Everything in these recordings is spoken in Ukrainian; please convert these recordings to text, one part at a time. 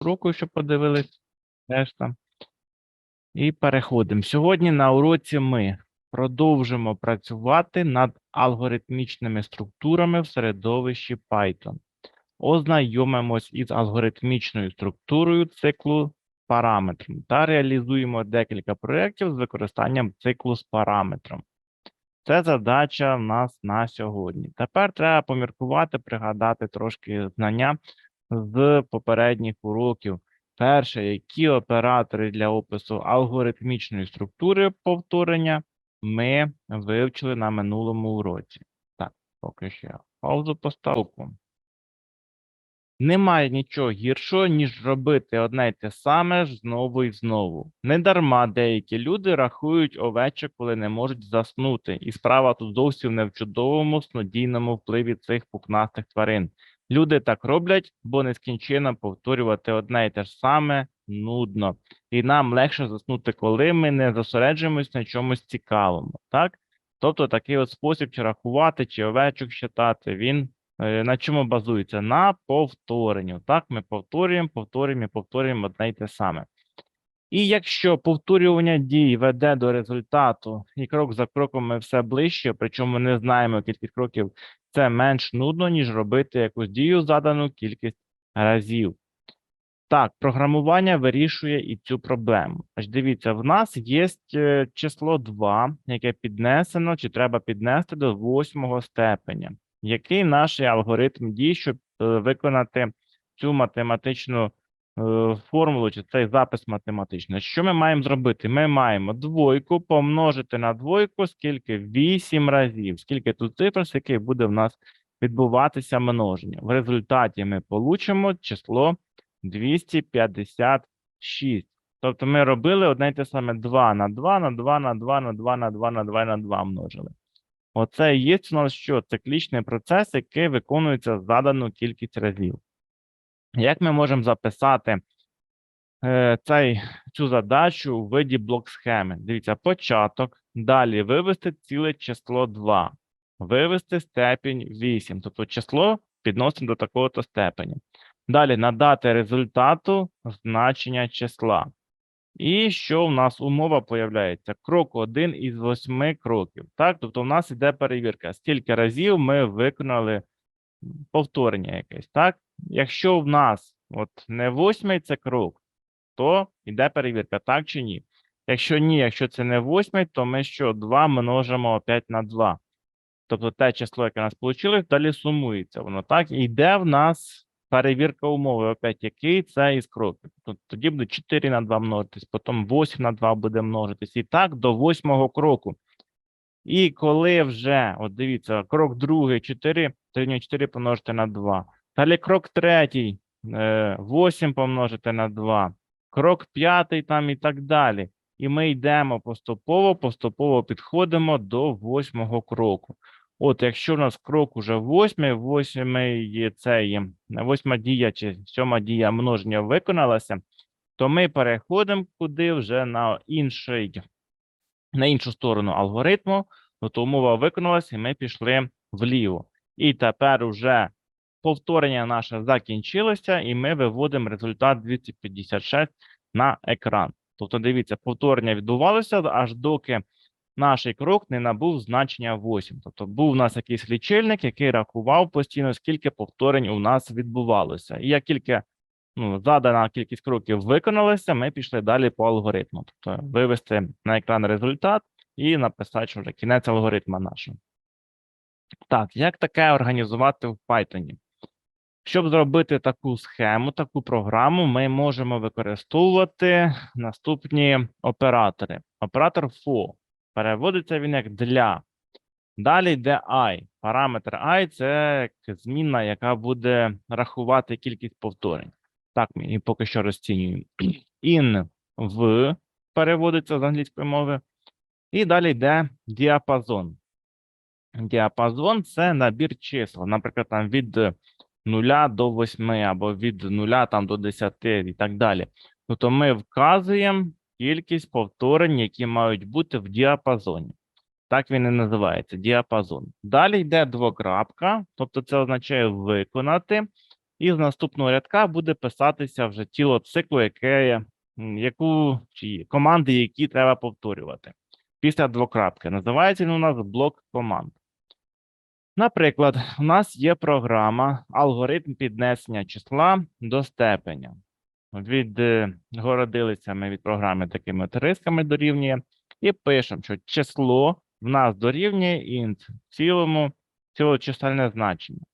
руку, щоб подивились. Теж там. І переходимо. Сьогодні на уроці ми продовжимо працювати над алгоритмічними структурами в середовищі Python. Ознайомимось із алгоритмічною структурою циклу параметром та реалізуємо декілька проєктів з використанням циклу з параметром. Це задача в нас на сьогодні. Тепер треба поміркувати, пригадати трошки знання з попередніх уроків. Перше, які оператори для опису алгоритмічної структури повторення ми вивчили на минулому уроці. Так, поки я паузу поставку. Немає нічого гіршого, ніж робити одне й те саме ж знову і знову. Недарма деякі люди рахують овечок, коли не можуть заснути, і справа тут зовсім не в чудовому снодійному впливі цих пухнастих тварин. Люди так роблять, бо нескінченно повторювати одне й те ж саме нудно, і нам легше заснути, коли ми не зосереджуємось на чомусь цікавому, так? Тобто такий от спосіб чи рахувати, чи овечок считати, він е, на чому базується? На повторенню. Так, ми повторюємо, повторюємо і повторюємо одне й те саме. І якщо повторювання дій веде до результату, і крок за кроком ми все ближче, причому не знаємо кількість кроків, це менш нудно, ніж робити якусь дію задану кількість разів. Так, програмування вирішує і цю проблему. Аж дивіться, в нас є е, число 2, яке піднесено, чи треба піднести до восьмого степеня. Який наш алгоритм дій, щоб е, виконати цю математичну формулу чи цей запис математичний? Що ми маємо зробити? Ми маємо двойку помножити на двойку, скільки 8 разів, скільки тут цифр, з яких буде в нас відбуватися множення. В результаті ми получимо число 256. Тобто ми робили одне й те саме 2 на 2 на 2 на 2 на 2 на 2 на 2 на 2 множили. Оце є у нас що? Циклічний процес, який виконується задану кількість разів. Як ми можемо записати е, цей, цю задачу у виді блок-схеми? Дивіться, початок, далі вивести ціле число 2, вивести степінь 8, тобто число підносимо до такого-то степеня. Далі надати результату значення числа. І що в нас умова появляється? Крок один із восьми кроків. Так, тобто в нас іде перевірка, скільки разів ми виконали повторення якесь. Так, якщо в нас от не восьмий це крок, то йде перевірка, так чи ні? Якщо ні, якщо це не восьмий, то ми що 2 множимо опять на 2. Тобто те число, яке у нас вийшло, далі сумується. Воно так і йде в нас перевірка умови, опять який це із кроків. Тоді буде 4 на 2 множитись, потім 8 на 2 буде множитись. І так до восьмого кроку. І коли вже, от дивіться, крок другий 4, дорівнює 4 помножити на 2. Далі крок третій, е, 8 помножити на 2. Крок п'ятий там і так далі. І ми йдемо поступово, поступово підходимо до восьмого кроку. От, якщо у нас крок уже восьмий, восьмий цей, восьма дія чи сьома дія множення виконалася, то ми переходимо куди вже на інший, на іншу сторону алгоритму, тобто умова виконалася, і ми пішли вліво. І тепер уже повторення наше закінчилося, і ми виводимо результат 256 на екран. Тобто, дивіться, повторення відбувалося аж доки наш крок не набув значення 8. Тобто був у нас якийсь лічильник, який рахував постійно, скільки повторень у нас відбувалося. І як тільки ну, задана кількість кроків виконалася, ми пішли далі по алгоритму. Тобто вивести на екран результат і написати, що вже кінець алгоритму нашого. Так, як таке організувати в Python? Щоб зробити таку схему, таку програму, ми можемо використовувати наступні оператори. Оператор for. Переводиться він як для. Далі йде I. Параметр I це змінна, яка буде рахувати кількість повторень. Так, ми її поки що розцінюємо. In в переводиться з англійської мови. І далі йде діапазон. Діапазон це набір чисел. Наприклад, там від 0 до 8 або від 0 там, до 10 і так далі. Тобто ми вказуємо кількість повторень, які мають бути в діапазоні. Так він і називається діапазон. Далі йде двокрапка, тобто це означає виконати. І з наступного рядка буде писатися вже тіло циклу, яке, яку чи команди, які треба повторювати. Після двокрапки. Називається він у нас блок команд. Наприклад, у нас є програма алгоритм піднесення числа до степеня. Відгородилися ми від програми такими рисками дорівнює і пишемо, що число в нас дорівнює int в цілому цілочисельне значення.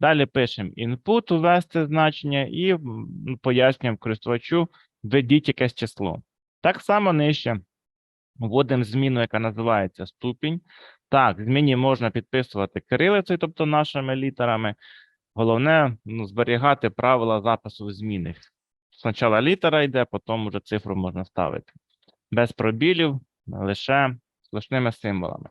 Далі пишемо input, ввести значення і пояснюємо користувачу, введіть якесь число. Так само нижче вводимо зміну, яка називається ступінь. Так, зміні можна підписувати кирилицею, тобто нашими літерами. Головне ну, зберігати правила запису змінних. Спочатку літера йде, потім вже цифру можна ставити. Без пробілів, лише сплошними символами.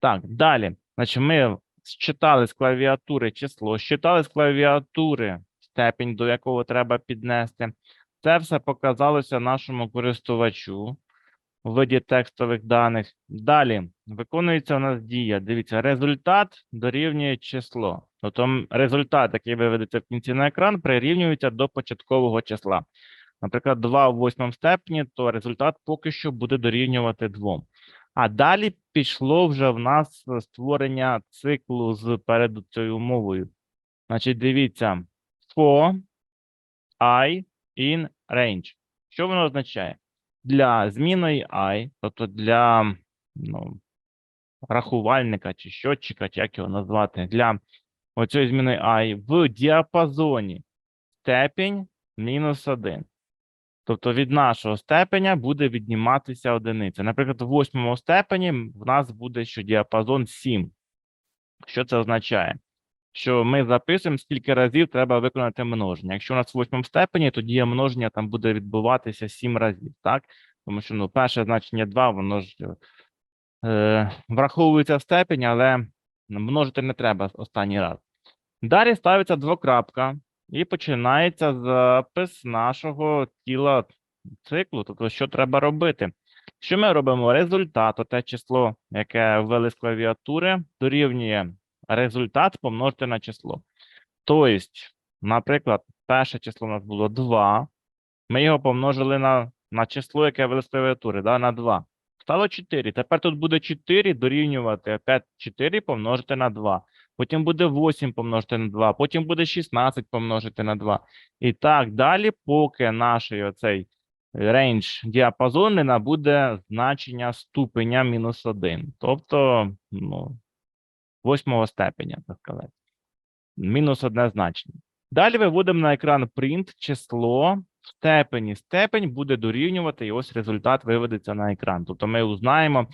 Так, далі. Значить, ми считали з клавіатури число, считали з клавіатури степінь, до якого треба піднести. Це все показалося нашому користувачу виді текстових даних. Далі виконується у нас дія. Дивіться, результат дорівнює число. Тобто результат, який виведеться в кінці на екран, прирівнюється до початкового числа. Наприклад, 2 в восьмому степені, то результат поки що буде дорівнювати 2. А далі пішло вже в нас створення циклу з перед цією умовою. Значить, дивіться, for i in range. Що воно означає? Для зміни i, тобто для ну, рахувальника чи щотчика, чи як його назвати, для оцієї зміни і в діапазоні степінь мінус 1. Тобто від нашого степеня буде відніматися одиниця. Наприклад, в восьмому степені в нас буде що діапазон 7. Що це означає? Що ми записуємо, скільки разів треба виконати множення. Якщо у нас в восьмому степені, то дія множення там буде відбуватися 7 разів, так? Тому що ну, перше значення 2, воно ж е, враховується в степені, але множити не треба останній раз. Далі ставиться двокрапка, і починається запис нашого тіла циклу. Тобто, що треба робити? Що ми робимо? Результат, те число, яке ввели з клавіатури, дорівнює результат помножити на число. Тобто, наприклад, перше число у нас було 2. Ми його помножили на, на число, яке ввели з клавіатури, да, на 2. Стало 4. Тепер тут буде 4 дорівнювати опять 4 помножити на 2. Потім буде 8 помножити на 2, потім буде 16 помножити на 2. І так далі, поки наш оцей рейндж діапазон не набуде значення ступеня мінус 1. Тобто, ну, восьмого степеня, так сказати. Мінус одне значення. Далі виводимо на екран print число в степені. Степень буде дорівнювати, і ось результат виведеться на екран. Тобто ми узнаємо,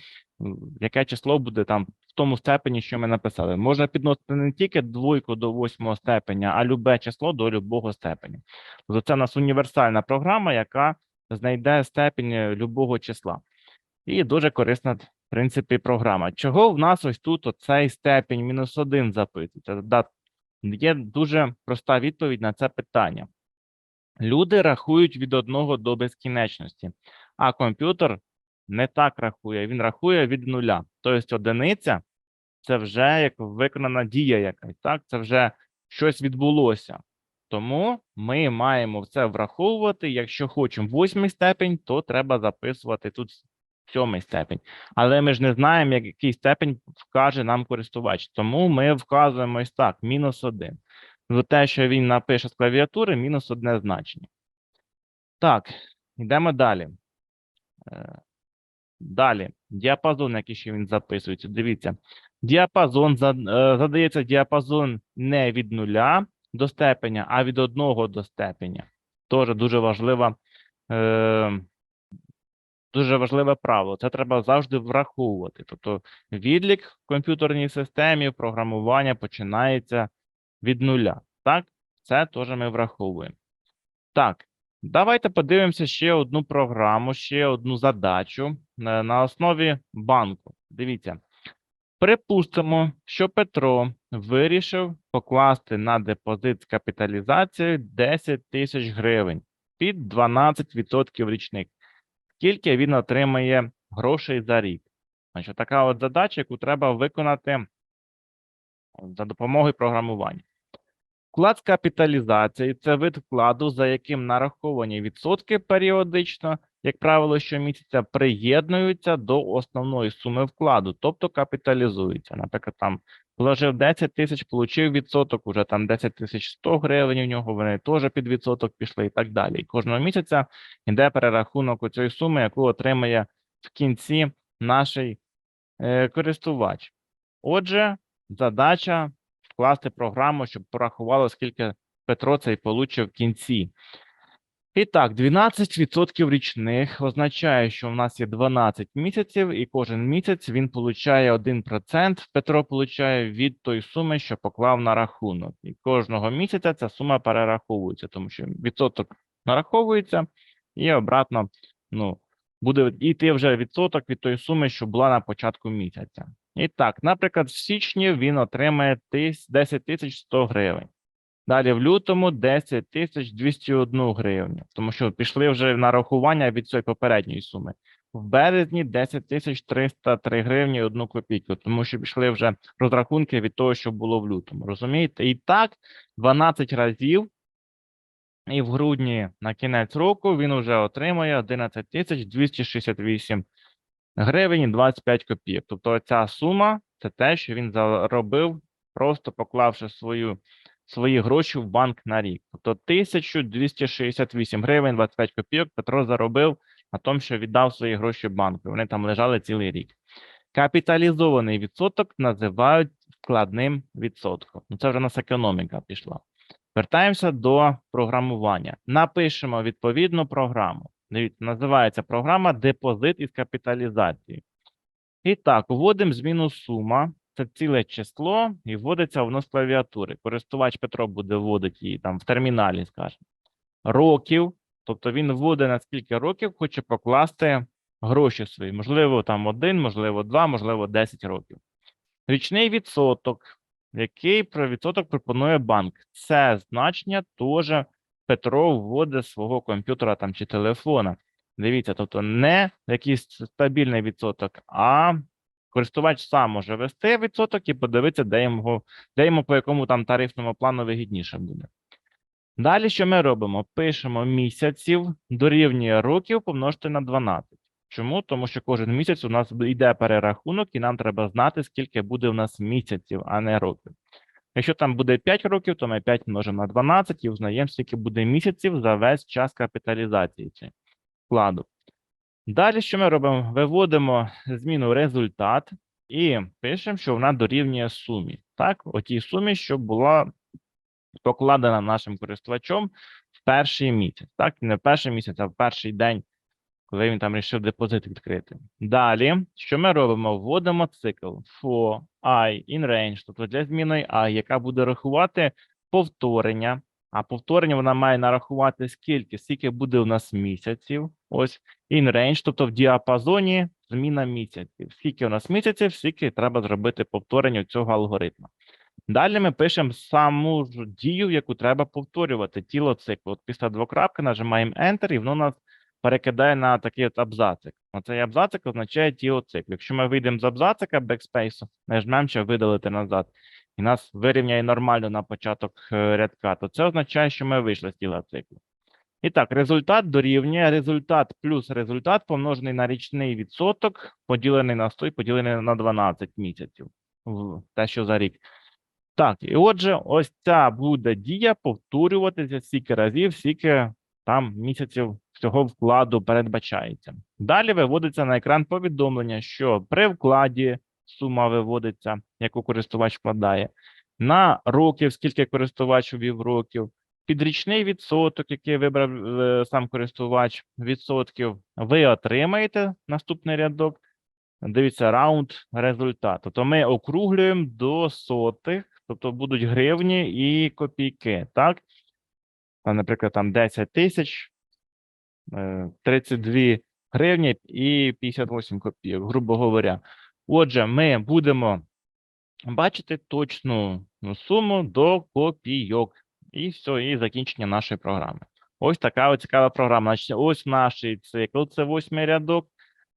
яке число буде там в тому степені, що ми написали. Можна підносити не тільки двойку до восьмого степеня, а любе число до любого степеня. Тобто це у нас універсальна програма, яка знайде степень е, любого числа. І дуже корисна, принципі, програма. Чого в нас ось тут оцей степень мінус один записується? Да, Є дуже проста відповідь на це питання. Люди рахують від одного до безкінечності, а комп'ютер не так рахує. Він рахує від нуля. Тобто одиниця це вже як виконана дія якась, так? Це вже щось відбулося. Тому ми маємо це враховувати. Якщо хочемо восьмий степень, то треба записувати тут сьомий степень. Але ми ж не знаємо, який степень вкаже нам користувач. Тому ми вказуємо ось так: мінус один. За те, що він напише з клавіатури, мінус одне значення. Так, йдемо далі. Е, Далі, діапазон, який ще він записується. Дивіться, діапазон е, задається діапазон не від нуля до степеня, а від одного до степеня. Теж дуже важлива, е, дуже важливе правило. Це треба завжди враховувати. Тобто відлік в комп'ютерній системі, програмування починається від нуля. Так, це теж ми враховуємо. Так, давайте подивимося ще одну програму, ще одну задачу е, на основі банку. Дивіться. Припустимо, що Петро вирішив покласти на депозит з капіталізацією 10 тисяч гривень під 12% річних. Скільки він отримає грошей за рік? Значить, така от задача, яку треба виконати за допомогою програмування. Вклад з капіталізації це вид вкладу, за яким нараховані відсотки періодично, як правило, щомісяця приєднуються до основної суми вкладу, тобто капіталізуються. Наприклад, там вложив 10 тисяч, получив відсоток, уже там 10 тисяч 100 гривень у нього, вони теж під відсоток пішли і так далі. І кожного місяця йде перерахунок у цієї суми, яку отримає в кінці наш е, користувач. Отже, задача вкласти програму, щоб порахувало, скільки Петро цей получив в кінці. І так, 12% річних означає, що в нас є 12 місяців, і кожен місяць він получає 1%. Петро получає від тої суми, що поклав на рахунок. І кожного місяця ця сума перераховується, тому що відсоток нараховується, і обратно ну, буде йти вже відсоток від тої суми, що була на початку місяця. І так, наприклад, в січні він отримає тис- 10 тисяч 100 гривень. Далі в лютому 10 тисяч 201 гривню, тому що пішли вже нарахування від цієї попередньої суми. В березні 10 тисяч 303 гривні 1 копійку, тому що пішли вже розрахунки від того, що було в лютому. Розумієте? І так 12 разів. І в грудні на кінець року він вже отримує 11 тисяч 268 гривень і 25 копійок. Тобто ця сума це те, що він заробив, просто поклавши свою, свої гроші в банк на рік. Тобто 1268 гривень 25 копійок Петро заробив на тому, що віддав свої гроші банку. Вони там лежали цілий рік. Капіталізований відсоток називають вкладним відсотком. Ну, це вже у нас економіка пішла. Вертаємося до програмування. Напишемо відповідну програму. Називається програма депозит із капіталізації. І так, вводимо зміну сума. Це ціле число і вводиться воно з клавіатури. Користувач Петро буде вводити її там в терміналі, скажімо. Років, тобто він вводить на скільки років хоче покласти гроші свої. Можливо, там один, можливо, два, можливо, 10 років. Річний відсоток, який про відсоток пропонує банк. Це значення теж Петро вводить з свого комп'ютера там чи телефона. Дивіться, тобто не якийсь стабільний відсоток, а користувач сам може ввести відсоток і подивитися, де йому, де йому по якому там тарифному плану вигідніше буде. Далі що ми робимо? Пишемо місяців дорівнює років помножити на 12. Чому? Тому що кожен місяць у нас йде перерахунок, і нам треба знати, скільки буде у нас місяців, а не років. Якщо там буде 5 років, то ми 5 множимо на 12 і узнаємо, скільки буде місяців за весь час капіталізації вкладу. Далі, що ми робимо? Виводимо зміну результат і пишемо, що вона дорівнює сумі. Так, отій сумі, що була покладена нашим користувачом в перший місяць. Так, не в перший місяць, а в перший день, коли він там вирішив депозит відкрити. Далі, що ми робимо? Вводимо цикл for i in range, тобто для зміни i, яка буде рахувати повторення. А повторення вона має нарахувати скільки, скільки буде у нас місяців. Ось in range, тобто в діапазоні зміна місяців. Скільки у нас місяців, скільки треба зробити повторення цього алгоритму. Далі ми пишемо саму ж дію, яку треба повторювати, тіло циклу. От після двокрапки нажимаємо Enter, і воно нас перекидає на такий от абзацик. Оцей абзацик означає тіло циклу. Якщо ми вийдемо з абзацика бекспейсу, нажмемо ще видалити назад, і нас вирівняє нормально на початок е, рядка, то це означає, що ми вийшли з тіла циклу. І так, результат дорівнює результат плюс результат помножений на річний відсоток, поділений на 100 і поділений на 12 місяців. Те, що за рік. Так, і отже, ось ця буде дія повторюватися стільки разів, скільки там місяців всього вкладу передбачається. Далі виводиться на екран повідомлення, що при вкладі сума виводиться, яку користувач вкладає, на років, скільки користувач ввів років, підрічний відсоток, який вибрав е, сам користувач відсотків, ви отримаєте наступний рядок. Дивіться, раунд результат. Тобто ми округлюємо до сотих, тобто будуть гривні і копійки, так? Наприклад, там 10 тисяч, е, 32 гривні і 58 копійок, грубо говоря. Отже, ми будемо бачити точну ну, суму до копійок. І все, і закінчення нашої програми. Ось така цікава програма. Значить, ось наш цикл, це восьмий рядок.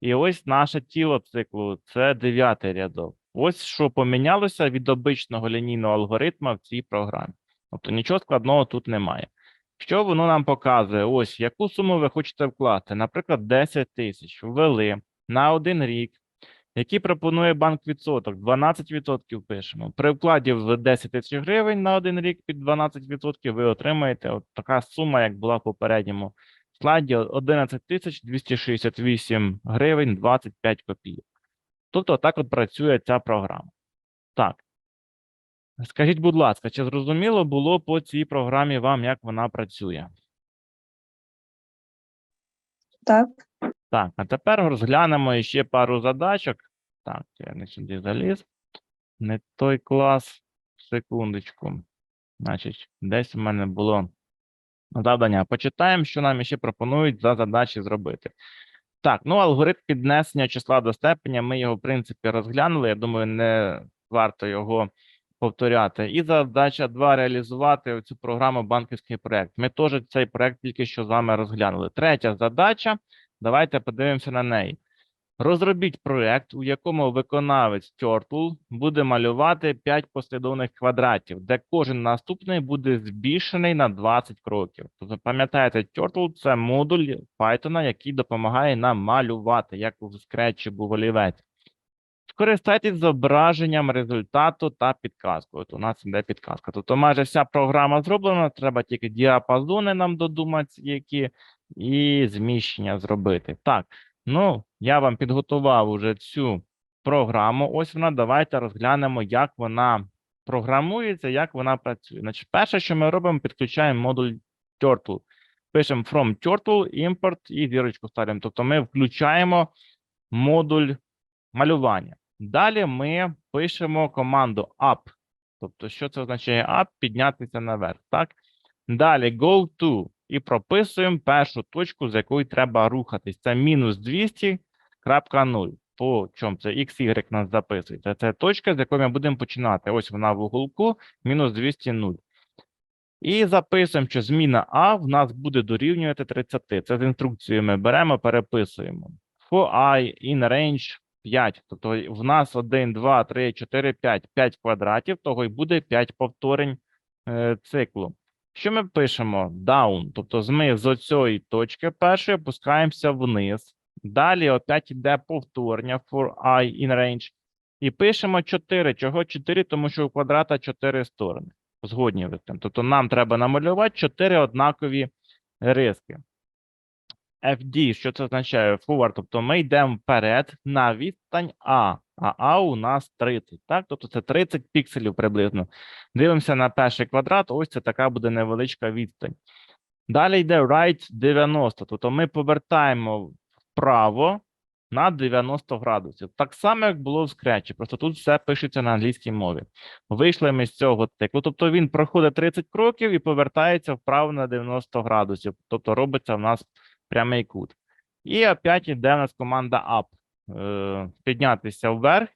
І ось наше тіло циклу це дев'ятий рядок. Ось що помінялося від обичного лінійного алгоритму в цій програмі. Тобто нічого складного тут немає. Що воно нам показує? Ось яку суму ви хочете вкласти. Наприклад, 10 тисяч ввели на один рік. Який пропонує банк відсоток? 12% пишемо. При вкладі в 10 тисяч гривень на один рік під 12% ви отримаєте от така сума, як була в попередньому складі 11 тисяч 268 гривень 25 копійок. Тобто так от працює ця програма. Так. Скажіть, будь ласка, чи зрозуміло було по цій програмі вам, як вона працює? Так, Так, а тепер розглянемо ще пару задачок. Так, я не сюди заліз. Не той клас. Секундочку. Значить, десь у мене було завдання. Почитаємо, що нам ще пропонують за задачі зробити. Так, ну алгоритм піднесення числа до степеня. Ми його, в принципі, розглянули. Я думаю, не варто його повторяти. І задача 2 реалізувати цю програму банківський проект. Ми теж цей проект тільки що з вами розглянули. Третя задача. Давайте подивимося на неї. Розробіть проект, у якому виконавець Turtle буде малювати 5 послідовних квадратів, де кожен наступний буде збільшений на 20 кроків. Тобто, пам'ятаєте, Turtle – це модуль Python, який допомагає нам малювати, як у Scratch був олівець. Скористайтесь зображенням результату та підказкою. От у нас іде підказка. Тобто майже вся програма зроблена, треба тільки діапазони нам додумати, які і зміщення зробити. Так, ну я вам підготував уже цю програму. Ось вона. Давайте розглянемо, як вона програмується, як вона працює. Значить, перше, що ми робимо, підключаємо модуль Turtle. Пишемо from Turtle, import і зірочку ставимо. Тобто ми включаємо модуль малювання. Далі ми пишемо команду up. Тобто, що це означає up? Піднятися наверх. Так? Далі go to і прописуємо першу точку, з якої треба рухатись. Це мінус 200.0. По чому це x, y нас записується. Це точка, з якої ми будемо починати. Ось вона в уголку, мінус 200 0. І записуємо, що зміна А в нас буде дорівнювати 30. Це з інструкцією ми беремо, переписуємо. For i in range 5. Тобто в нас 1, 2, 3, 4, 5. 5 квадратів, того і буде 5 повторень е, циклу. Що ми пишемо? Down. Тобто ми з оцієї точки першої опускаємося вниз. Далі опять йде повторення for i in range. І пишемо 4. Чого 4? Тому що у квадрата 4 сторони. Згодні з тим. Тобто нам треба намалювати 4 однакові риски. FD, що це означає? Forward, тобто ми йдемо вперед на відстань А, а А у нас 30, так? Тобто це 30 пікселів приблизно. Дивимося на перший квадрат, ось це така буде невеличка відстань. Далі йде right 90, тобто ми повертаємо вправо на 90 градусів. Так само, як було в скретчі, просто тут все пишеться на англійській мові. Вийшли ми з цього циклу, тобто він проходить 30 кроків і повертається вправо на 90 градусів, тобто робиться в нас прямий кут. І опять іде у нас команда up. Е, піднятися вверх.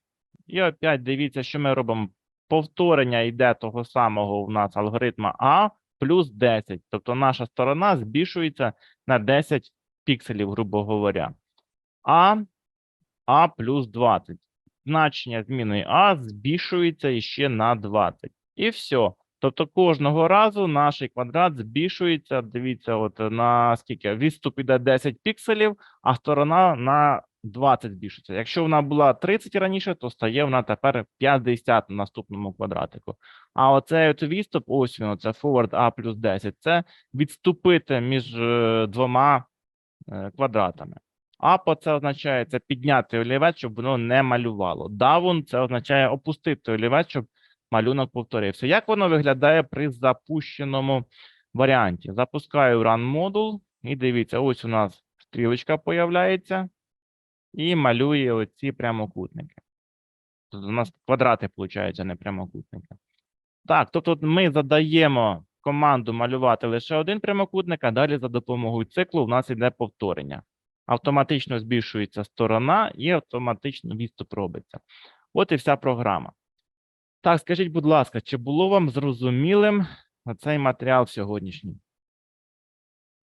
І опять дивіться, що ми робимо. Повторення йде того самого у нас алгоритма А плюс 10. Тобто наша сторона збільшується на 10 пікселів, грубо говоря. А, А плюс 20. Значення зміни А збільшується іще на 20. І все. Тобто кожного разу наш квадрат збільшується. Дивіться, от на скільки відступ іде 10 пікселів, а сторона на 20 збільшується. Якщо вона була 30 раніше, то стає вона тепер 50 на наступному квадратику. А оцей от відступ, ось він, це forward A плюс 10, це відступити між е, двома е, квадратами. Апо це означає це підняти олівець, щоб воно не малювало. Down це означає опустити олівець, щоб малюнок повторився. Як воно виглядає при запущеному варіанті? Запускаю run модул, і дивіться, ось у нас стрілочка появляється і малює оці прямокутники. Тобто у нас квадрати, виходить, не прямокутники. Так, тобто ми задаємо команду малювати лише один прямокутник, а далі за допомогою циклу у нас йде повторення. Автоматично збільшується сторона і автоматично відступ робиться. От і вся програма. Так, скажіть, будь ласка, чи було вам зрозумілим цей матеріал сьогоднішній?